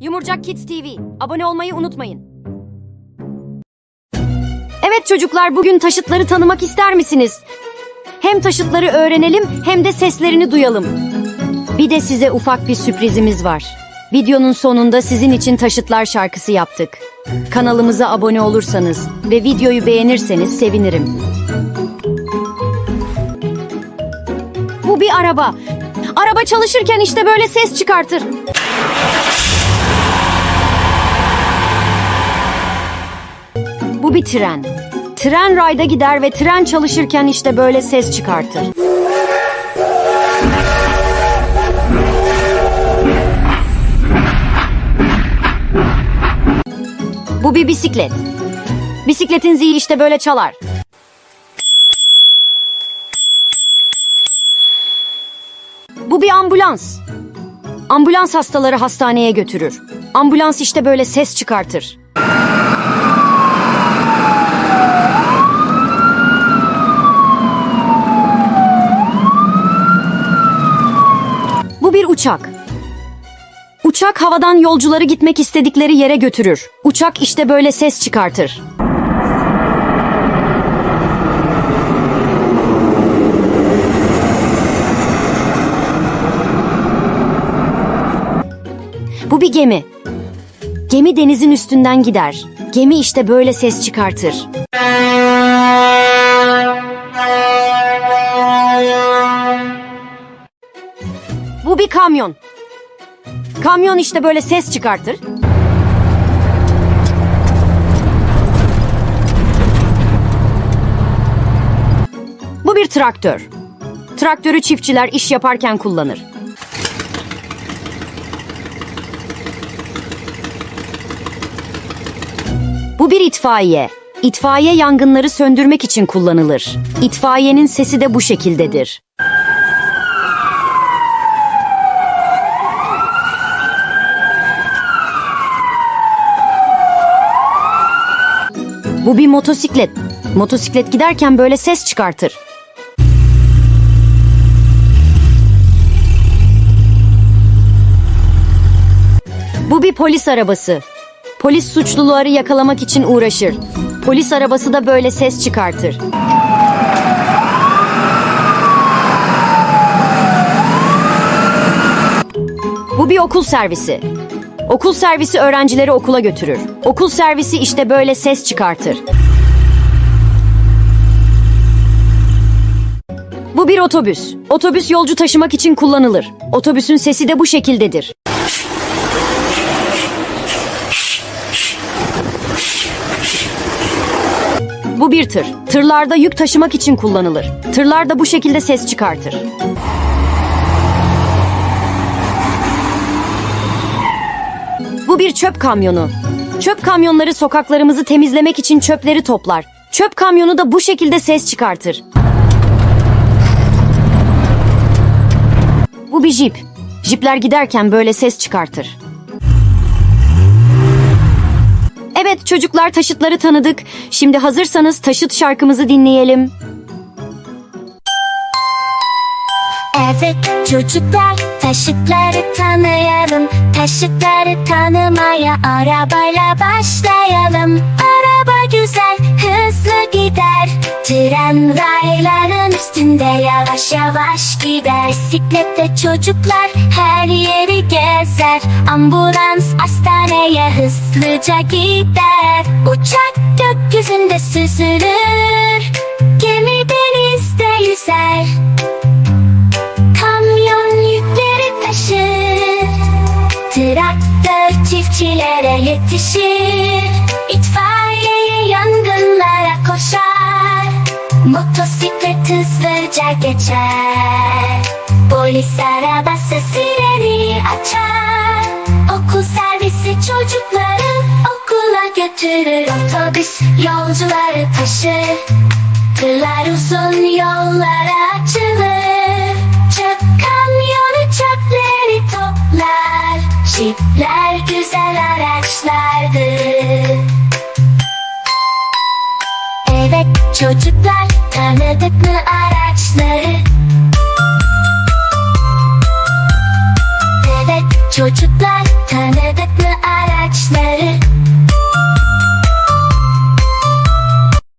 Yumurcak Kids TV. Abone olmayı unutmayın. Evet çocuklar bugün taşıtları tanımak ister misiniz? Hem taşıtları öğrenelim hem de seslerini duyalım. Bir de size ufak bir sürprizimiz var. Videonun sonunda sizin için taşıtlar şarkısı yaptık. Kanalımıza abone olursanız ve videoyu beğenirseniz sevinirim. Bu bir araba. Araba çalışırken işte böyle ses çıkartır. Bir tren. Tren rayda gider ve tren çalışırken işte böyle ses çıkartır. Bu bir bisiklet. Bisikletin zili işte böyle çalar. Bu bir ambulans. Ambulans hastaları hastaneye götürür. Ambulans işte böyle ses çıkartır. Uçak. Uçak havadan yolcuları gitmek istedikleri yere götürür. Uçak işte böyle ses çıkartır. Bu bir gemi. Gemi denizin üstünden gider. Gemi işte böyle ses çıkartır. Bu bir kamyon. Kamyon işte böyle ses çıkartır. Bu bir traktör. Traktörü çiftçiler iş yaparken kullanır. Bu bir itfaiye. İtfaiye yangınları söndürmek için kullanılır. İtfaiyenin sesi de bu şekildedir. Bu bir motosiklet. Motosiklet giderken böyle ses çıkartır. Bu bir polis arabası. Polis suçluları yakalamak için uğraşır. Polis arabası da böyle ses çıkartır. Bu bir okul servisi. Okul servisi öğrencileri okula götürür. Okul servisi işte böyle ses çıkartır. Bu bir otobüs. Otobüs yolcu taşımak için kullanılır. Otobüsün sesi de bu şekildedir. Bu bir tır. Tırlarda yük taşımak için kullanılır. Tırlar da bu şekilde ses çıkartır. Bu bir çöp kamyonu. Çöp kamyonları sokaklarımızı temizlemek için çöpleri toplar. Çöp kamyonu da bu şekilde ses çıkartır. Bu bir jip. Jipler giderken böyle ses çıkartır. Evet çocuklar taşıtları tanıdık. Şimdi hazırsanız taşıt şarkımızı dinleyelim. Evet çocuklar taşıtları tanıyalım. Taşıtları tanımaya arabayla başlayalım. Araba güzel hızlı gider. Tren rayların üstünde yavaş yavaş gider. Bisiklette çocuklar her yeri gezer. Ambulans hastaneye hızlıca gider. Uçak gökyüzünde süzülür. Gemi İtfaiye yangınlara koşar. Motosiklet hızlıca geçer. Polis arabası sireni açar. Okul servisi çocukları okula götürür. Otobüs yolcuları taşır Tırlar uzun yollara açılır. Çöp kamyonu çöpleri toplar. Jipler güzel araçlardır mı araçları? Evet çocuklar tanıdık